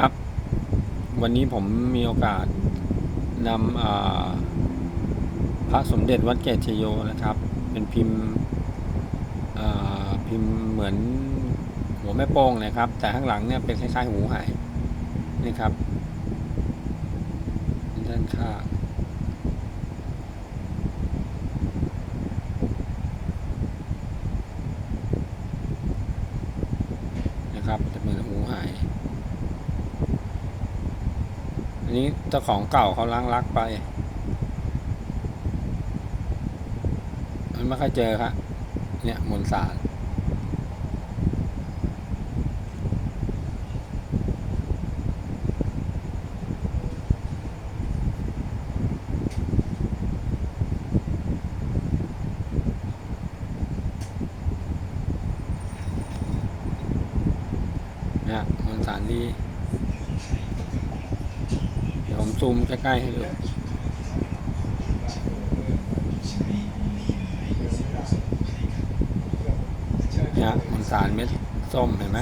ครับ วันนี้ผมมีโอกาสนำพระสมเด็จวัดเกตชโยนะครับ เป็นพิมพ์พิมพ์เหมือนหัวแม่โป้งนะครับ แต่ข้างหลังเนี่ยเป็นคล้ายๆหูหายนี่ครับ ด้านข้างนะครับจะเหมือนหูหาย นี้เจ้าของเก่าเขาล้างรักไป มันไม่ค่อยเจอครับเนี่ยมวลสารเนี่ยมวลสารดี ซูมใกล้ๆให้ดูเนี่ยมันสารเม็ดส้มเห็นไหม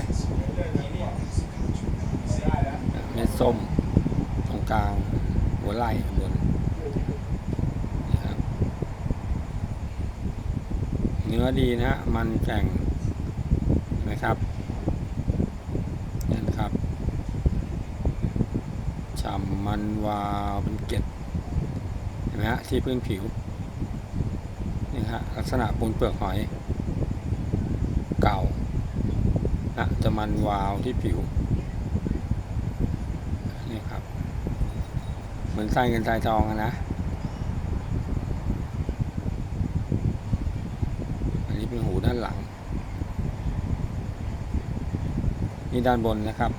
เม็ดส้มตรงกลางหัวไหล่ข้างบนเนื้อดีนะฮะมันแข็งนะครับนี่นะครับ ฉ่ำมันวาวเป็นเกล็ดเห็นไหมฮะที่พื้นผิวนี่ฮะลักษณะปูนเปลือกหอย เก่านะจะมันวาวที่ผิวนี่ครับ เหมือนไส้เงินไส้ทองอะนะอันนี้เป็นหูด้านหลัง นี่ด้านบนนะครับ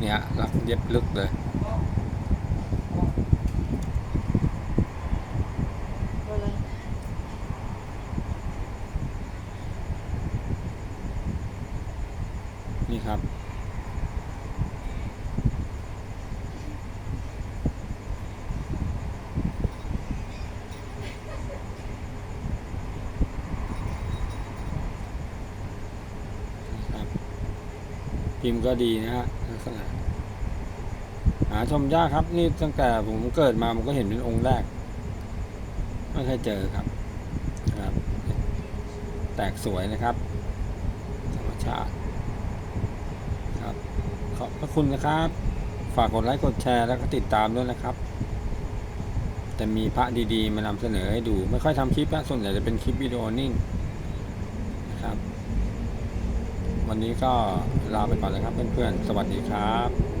เนี่ยหลักเย็บลึกเลย นี่ครับนี่ครับ พิมพ์ก็ดีนะฮะลักษณะหาชมยากครับ นี่ตั้งแต่ผมเกิดมาผมก็เห็นเป็นองค์แรก ไม่เคยเจอครับครับ แตกสวยนะครับ ธรรมชาติครับ ขอบพระคุณนะครับ ฝากกดไลค์กดแชร์แล้วก็ติดตามด้วยนะครับจะมีพระดีๆ มานำเสนอให้ดู ไม่ค่อยทำคลิปนะส่วนใหญ่จะเป็นคลิปวิดีโอนิ่งนะครับ วันนี้ก็ลาไปก่อนนะครับเพื่อนๆ สวัสดีครับ